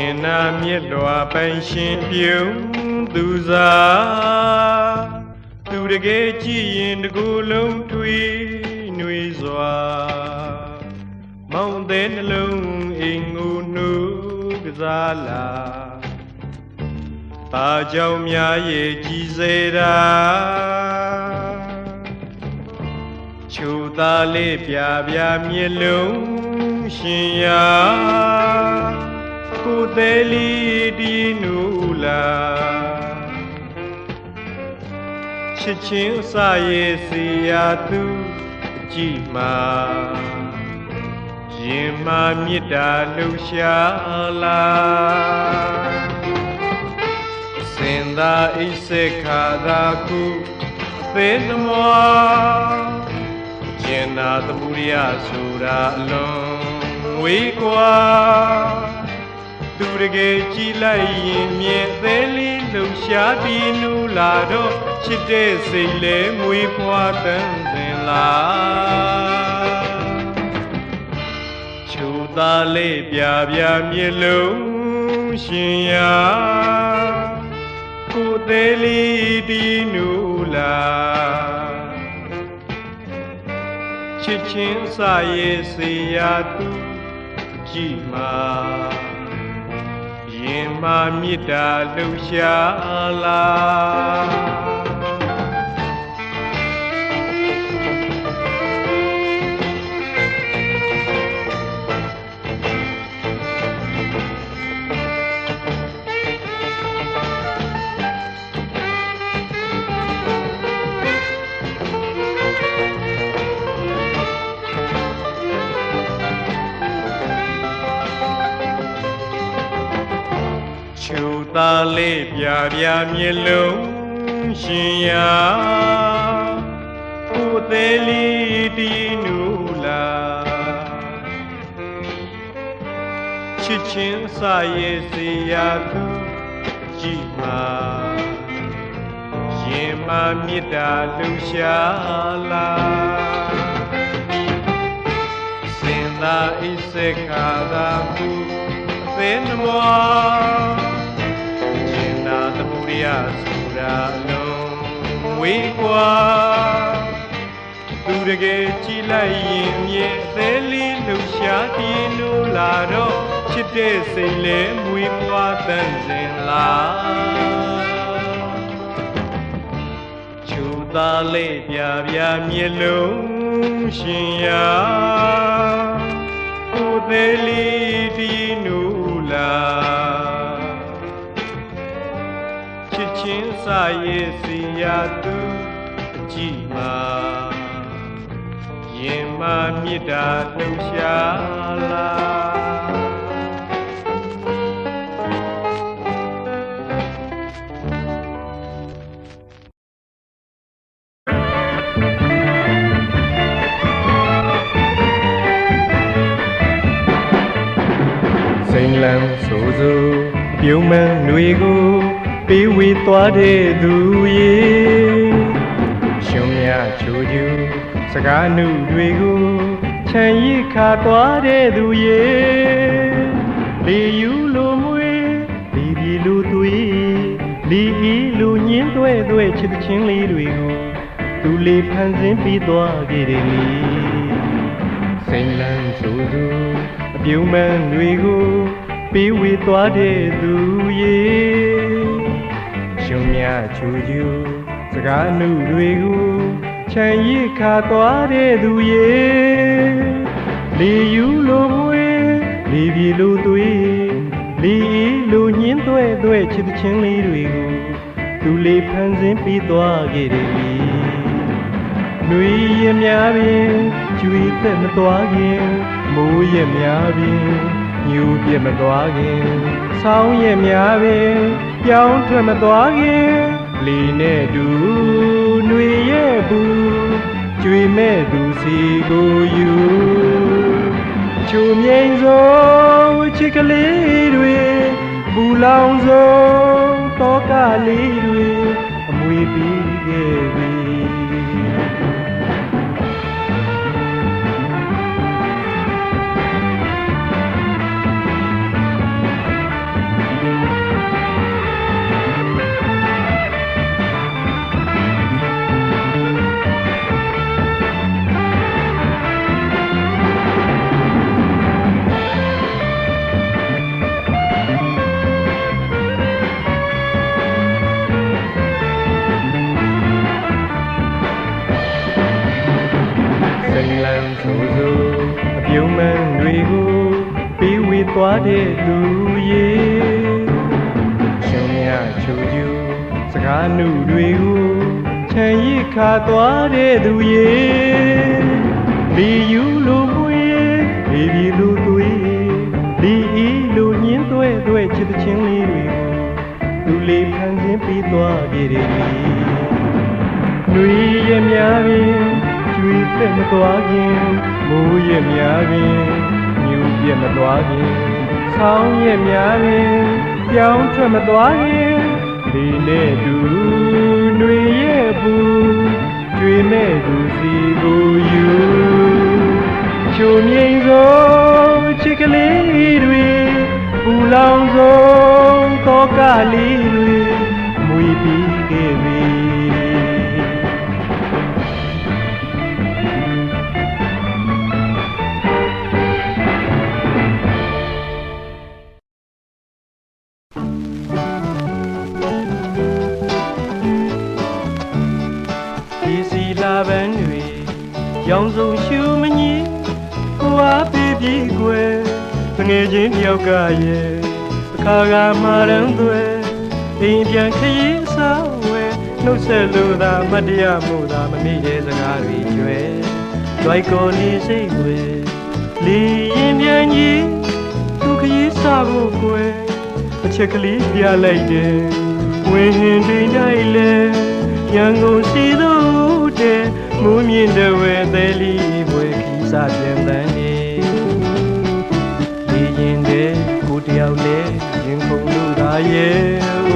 ရှင်နာမြစ်လွာပိုင်ရှင်ပြုံးသူစားသူတကယ်ကြည့်ရင်တကူလုံးထွေးနှွေးစွာမောင်တဲ့နှလုံးအိမ်ငိုနှုတ်ကစားလာပါကြောင့်များရဲ့ကြည်စေတာချိုသားလေးပြပြမျက်လုံးရှင်ရာ ကိုယ်သေးလေးဒီနူလာချစ်ချင်းအစရဲ့စီယာသူကြည်မာရင်မာမြစ်တာလှူရှာလာစင်သာအိစေခါသာခုသေသမွာကျင်နာသမှုရိယဆိုတာအလွန်ဝေးကွာ သူတကယ်ကြည်လိုက်ရင်မြင်သေးလေးလှူရှားပြီးနူလာတော့ချစ်တဲ့စိတ်လဲမွေးဖွားတန်းစင်လာချိုသားလေးပြပြမျက်လုံးရှင်ရာကိုယ်သေးလေးဒီနူလာချစ်ချင်းစာရဲ့စေရာသူကြည်မာရ င်မာမြစ်တာလှူရှာလာ သားလေးပြပြမျက်လုံးရှင်ရာကိုယ်သေးလေးတီနူလာချစ်ချင်းအစာရဲ့စေရာသူကြည်မာရင်မာမြစ်တာလှူရှာလာစင်သာအိစေခါသာမှုအသင်းမွာရှင်နာ သမှုရိယဆိုတာလုံးဝေးကွာသူတကယ်ကြည်လိုက်ရင်မြဲအသေးလေးလှူရှားပြင်းလို့လာတော့ချစ်တဲ့စိတ်လဲမွေးပွားတန်စင်လာချူသားလေးပြပြမျက်လုံးရှင်ရာကိုယ်သေးလေးဒီနူလာ ချစ်ချင်းစာရဲ့စီယာသူအကြည့်မှာရင်မာမြစ်တာလှူရှာလာစိန်လန်းဆိုဆိုပြုံးမန်းတွေကို ပေးဝေသွားတဲ့သူရေရှင်မြချိုကျူစကားနုတွေကိုခြံရိခါသွားတဲ့သူရေလေယူလိုမွေဒီဒီလူသွေးလီအီလူညင်းတွဲတွဲချစ်ချင်းလေးတွေကိုသူလေးဖန်ဆင်းပြီးသွားခဲ့တယ်လေစိန်လန်းဆိုသူအပြုံးမန်းတွေကိုပေးဝေသွားတဲ့သူရေ ရှင်မြချူချူစကားအမှုတွေကိုခြံရိခါသွားတဲ့သူရေလေယူလိုမွေလေပြေလိုသွေးလီအီလိုညင်းသွဲသွဲချစ်ချင်းလေးတွေကိုသူလေးဖန်ဆင်းပြီးသွားခဲ့တယ်လေနှွေရများပင်ကျွေသက်မသွားခင်မိုးရများပင် ညူပြတ်မသွားခင်ဆောင်းရများပင်ပြောင်းထွက်မသွားခင်လေနဲ့တူနှွေရဲ့ဘူးကျွေမဲ့သူစီကိုယူချိုမြိန်ဆုံးချစ်ကလေးတွေဘူလောင်ဆုံးတောကလေးတွေအမွေပြီးခဲ့ပြီ လန်လန်ဆူဆူအပြုံးမှန်တွေကိုပေးဝေသွားတဲ့သူရေရှင်မြချူချူစကားနှုတ်တွေကိုခြံရစ်ခါသွားတဲ့သူရေလီယူလိုမွေလေပြီလိုသွေးလီအီလိုညင်းသွဲ့သွဲ့ချစ်တဲ့ချင်းလေးတွေကိုသူလေးဖန်ဆင်းပြီးသွားကြတယ်တွေရဲ့များပင် ကျွေးဖက်မသွားခင်မိုးရများပင်မြူပြက်မသွားခင်ဆောင်းရများပင်ပြောင်းထွက်မသွားခင်ဒီနဲ့တူနှွေရဲ့ဘူးကျွေးမဲ့သူစီကိုယူချိုမြိန်ဆုံးချစ်ကလေးတွေပူလောင်ဆုံးသောကလေးတွေ ရောင်စုံရှူမငီကိုအားပေးပြီးကွယ်တငယ်ချင်းတယောက်ကရဲ့အခါကမာရန်သွဲအိမ်ပြန်ခရီးစားဝဲနှုတ်ဆက်လို့သာမတ်တရားမှုသာမမိတဲ့စကားတွေကျွဲလွိုက်ကိုလေးစိတ်ွယ်လီရင်ပြန်ကြီးသူခရီးစားဖို့ကွယ်အချက်ကလေးပြလိုက်တယ်ဝင်းဟင်တိန်တိုင်းလဲရန်ကုန်စီတို့တဲ့ မူးမြင့်တဲ့ဝဲသေးလီဘွယ်ခီးစားပြန်တန်းနေလေရင်တဲ့ကိုတယောက်လေရင်ခုန်လို့သာရဲ့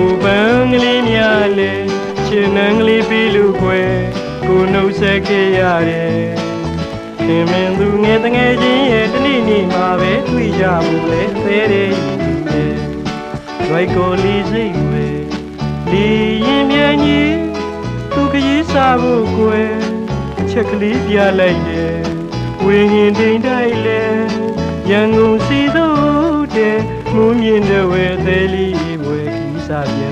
ဥပန်းကလေးများလေရှင်နန်းကလေးပြီးလူခွဲကိုနှုတ်ဆက်ခဲ့ရတယ်ခင်မင်းသူငယ်တငယ်ချင်းရဲ့တနေ့နေ့မှာပဲတွေ့ကြဖို့လေသေးတယ်ရဲ့ရွိုက်ကိုလီစိတ်ဝဲလီရင်မြန်ကြီးသူခရီးစားဖို့ကွယ်အ ချက်ကလေးပြလိုက်တယ်ဝင်းရင်တိမ်တိုက်လဲရန်ကုန်စီတို့တဲ့မူးမြင့်တဲ့ဝဲသေးလေးဝဲခီးစားပြန်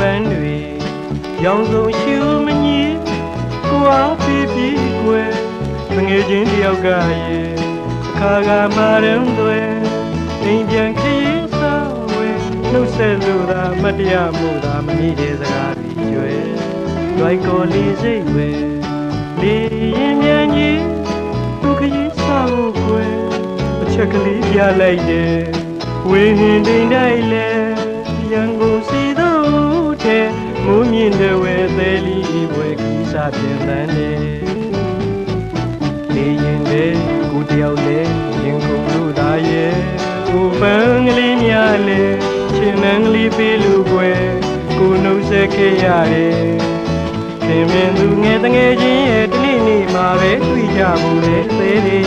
ပန်းတွေရောင်စုံရှူမငီကိုအားပြီးပြီးကွယ်ငငယ်ချင်းတယောက်ကရဲ့အခါကမာရန်သွဲအိမ်ပြန်ခရီးစားဝဲနှုတ်ဆက်လို့သာမတ်တရားမှုသာမမိတဲ့စကားတွေကျွဲလွိုက်ကိုလေးစိတ်ဝဲလေရင်မြန်ကြီးသူခရီးစားဖို့ကွယ်အချက်ကလေးပြလိုက်တယ်ဝင်းဟင်တိမ်တိုက်လဲရန်ကုန် စားပြန်တန်းနေလေရင်လေကိုတယောက်လေရင်ကုန်လို့သာရဲ့ကိုပန်းကလေးများလေရှင်နန်းကလေးပေးလို့ကွယ်ကိုနှုတ်ဆက်ခဲ့ရတယ်ခင်မင်းသူငယ်တငယ်ချင်းရဲ့တနေ့နေ့မှာပဲတွေ့ကြဖို့လေသေးလေး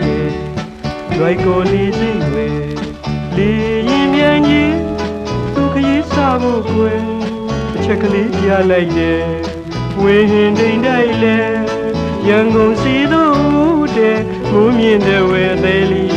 ရဲ့ရွိုက်ကိုလေးစိတ်ဝဲလေရင်မြန်ကြီးသူခရီးစားဖို့ကွယ်အချက်ကလေးပြလိုက်တယ် ဝင်းဟင်တိမ်တိုက်လဲရန်ကုန်စီတို့တဲ့မူးမြင့်တဲ့ဝဲသေးလီ